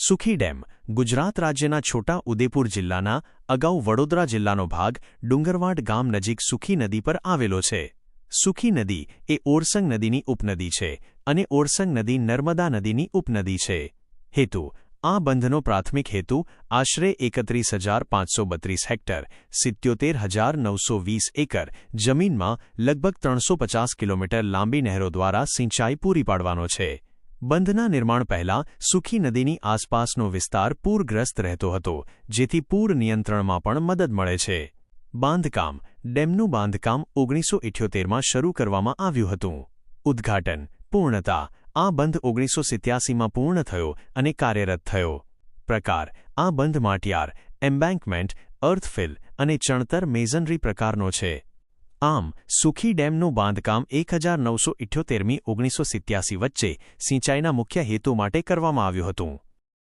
સુખી ડેમ, ગુજરાત રાજ્યના છોટા ઉદેપુર જિલ્લાના અગાઉ વડોદરા જિલ્લાનો ભાગ, ડુંગરવાડ ગામ નજીક સુખી નદી પર આવેલો છે. સુખી નદી એ ઓરસંગ નદીની ઉપનદી છે અને ઓરસંગ નદી નર્મદા નદીની ઉપનદી છે. હેતુ, આ બંધનો પ્રાથમિક હેતુ, આશરે એકત્રીસ હજાર પાંચસો બત્રીસ હેક્ટર, સિત્યોતેર હજાર નવસો વીસ એકર, જમીનમાં લગભગ ત્રણસો પચાસ કિલોમીટર લાંબી નહેરો દ્વારા સિંચાઈ પૂરી પાડવાનો છે. બંધના નિર્માણ પહેલા સુખી નદીની આસપાસનો વિસ્તાર પૂરગ્રસ્ત રહેતો હતો, જેથી પૂર નિયંત્રણમાં પણ મદદ મળે છે. બાંધકામ, ડેમનું બાંધકામ ઓગણીસો ઇઠ્યોતેરમાં શરૂ કરવામાં આવ્યું હતું. ઉદ્ઘાટન, પૂર્ણતા, આ બંધ ઓગણીસો સિત્યાસીમાં પૂર્ણ થયો અને કાર્યરત થયો. પ્રકાર, આ બંધ માટિયાર, એમ્બેન્કમેન્ટ, અર્થફિલ અને ચણતર મેઝનરી પ્રકારનો છે. આમ, સુખી ડેમનું બાંધકામ એક હજાર નવસો ઇઠ્યોતેરમી ઓગણીસો સિત્યાસી વચ્ચે સિંચાઈના મુખ્ય હેતુ માટે કરવામાં આવ્યું હતું.